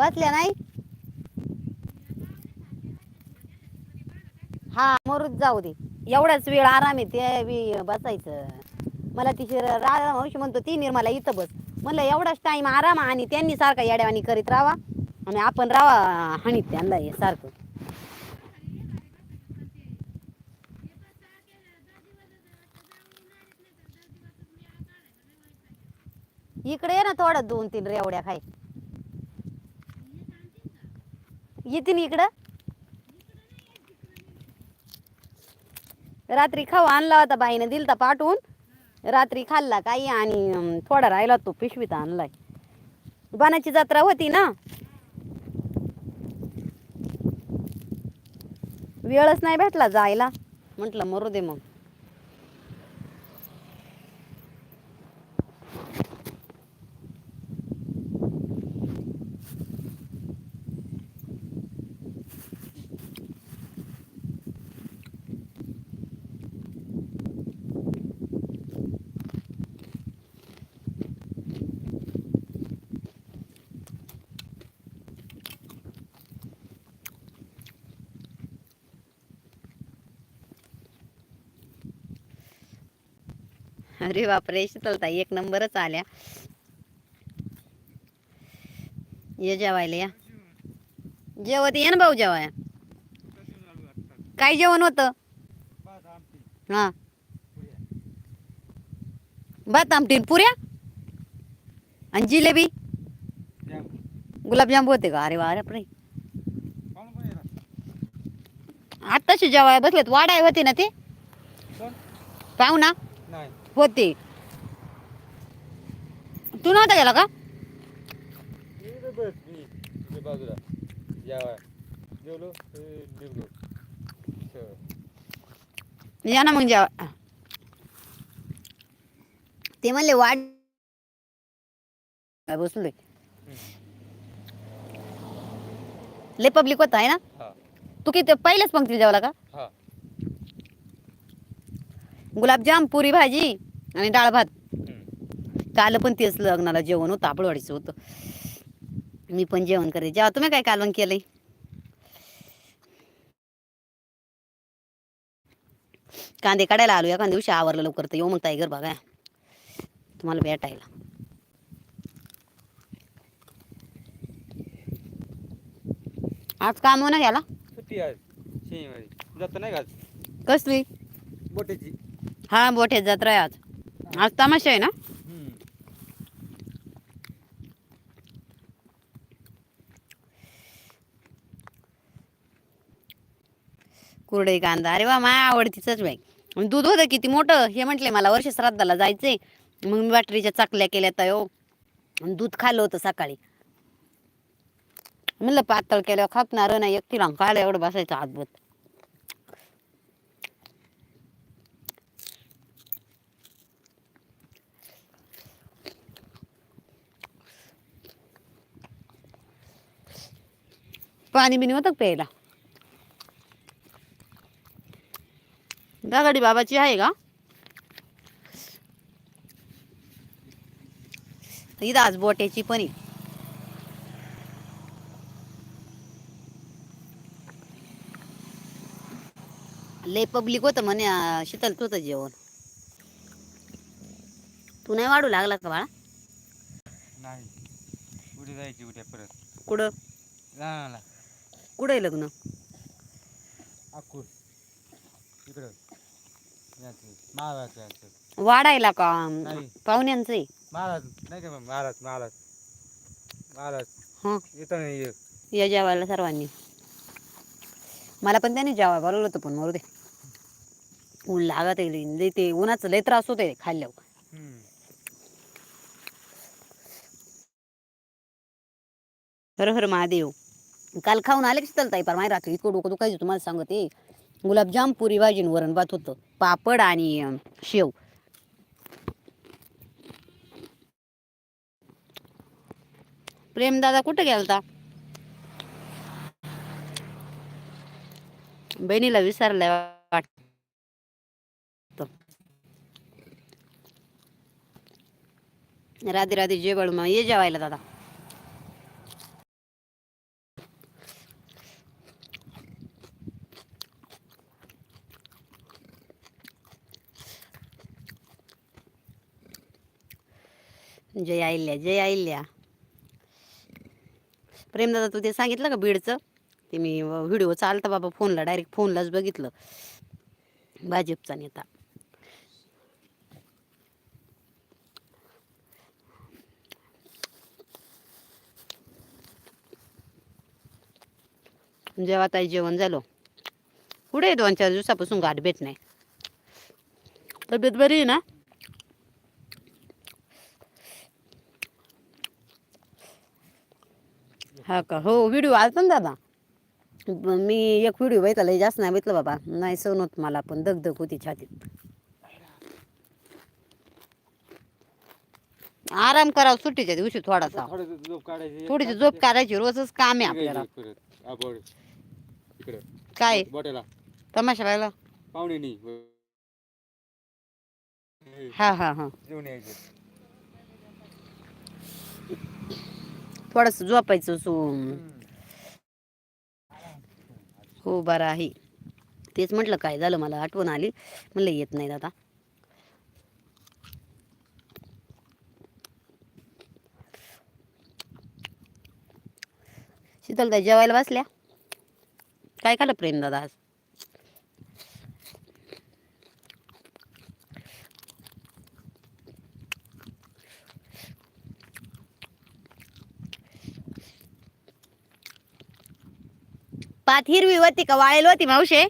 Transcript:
बसल्या नाही. हा मरूच जाऊ दे. एवढाच वेळ आराम आहे ते बी बसायचं. मला ती शिर- मावशी म्हणतो ती निर्मला इथं बस. म्हणलं एवढाच टाइम आराम आणि त्यांनी सारखा येड्यावानी करीत राहा. आणि आपण राहा हाणीत त्यांना हे सारखं. इकडे ये ना थोडं दोन तीन रेवड्या खाय. येते ना इकडं? रात्री खाऊ आणला होता बाईने दिलता पाठवून. रात्री खाल्ला काही आणि थोडा राहिला तो पिशवीत आणलाय. बाणाची जत्रा होती ना? वेळच नाही भेटला जायला. म्हटलं मरू दे मग. अरे बापरे शीतलता एक नंबरच आल्या. ये जेवायला या. जेवत ये ना भाऊ जेवाया काय जेवण होतं? हा. भात आमटीन पुऱ्या? आणि जिलेबी? गुलाबजाम होते का? अरे वा अरे आत्ताशी जेवाय बसलेत. वाडाय होते ना ते? पाहू ना. नाही. होते. तू नव्हता गेला का? बाजूला जेवलो. या ना मग जेवा. ते म्हणले बसलोय लय पब्लिक होत आहे ना? तू किती पहिल्याच पंक्तीला जेवला का? गुलाबजाम पुरी भाजी. आणि डाळ भात. काल पण तेच लग्नाला जेवण होतं आपळवाडीचं होतं. मी पण जेवण करे जेव्हा तुम्ही काय कालवण केलंय? कांदे काढायला आलो एखाद्या दिवशी आवरलं लवकर तर येऊ मग ताई घर बघा. तुम्हाला भेटायला. आज काम ना घ्याला सुट्टी आहे. शनिवारी. जात नाही का? कसली? बोटीची. हा मोठे जत्रा आहे आज. आज तमाशा आहे ना? हम्म. कुरडई कांदा. अरे वा माया आवडतीच बाई. दूध होतं किती मोठं? हे म्हटले मला वर्ष श्राद्धाला जायचंय. मग मी बॅटरीच्या चाकल्या केल्या तयो दूध खाल्लं होतं सकाळी. म्हणलं पातळ केल्यावर खापणार नाही एकटीला खायला एवढं बसायचं हातभत पाणी बिनी होतं प्यायला? गाडी बाबाची आहे का? इथं आज बोट्याची पण आहे. लय पब्लिक होतं म्हणे शीतल होतं जेवण. तू नाही वाढू लागला का बाळा? नाही. उद्या जायची उद्या परत. कुठं? कुठं आहे लग्न? अक्कूर इकडं. याचं. महाराज याचं. वाढायला का? नाही. पाहुण्यांचं आहे. महाराज नाही का महाराज महाराज. महाराज. हं. येतं नाही एक या जेवायला सर्वांनी. मला पण त्याने जेवाय बोलवलं होतं पण मरू दे. ऊन लागत आहे लय ते उन्हाचं लय त्रास होतोय खाल्ल्यावर. हम्म. हर हर महादेव. काल खाऊन आले की ताई पर माहिती रात्री इतकं डोकं दुखायचं तुम्हाला सांगते. गुलाबजाम पुरी भाजी वरण भात होतं. पापड आणि शेव. प्रेम दादा कुठे होता बहिणीला विसरलाय वाटत. राधे राधे जेवळ मग ये जेवायला दादा. जय आईल्या जय आईल्या प्रेमदादा तू ते सांगितलं का बीडचं? ते मी व्हिडिओ चालता बाबा फोनला डायरेक्ट फोनलाच बघितलं. भाजपचा नेता. जेव्हा ताई जेवण झालो? कुठे दोन चार दिवसापासून गाठ भेट नाही? तब्येत बरी आहे ना? हा का? हो व्हिडिओ आलता ना दादा. मी एक व्हिडिओ बघितला लय जास्त नाही बघितलं बाबा. नाही सहन होत मला पण दगदग होती छातीत. आराम करावं सुट्टीच्या दिवशी थोडासा. थोडीशी झोप काढायची रोजच काम आहे आपल्याला. काय? तमाशा राहिला? पाहुणे हा हा हा. थोडस झोपायचं सो हो बरं आहे. तेच म्हटलं काय झालं मला आठवण आली. म्हणलं येत नाही दादा शीतलताई जेवायला बसल्या? काय खाल्लं प्रेम दादा आज? पात हिरवी होती का वाळेल होती मावशे.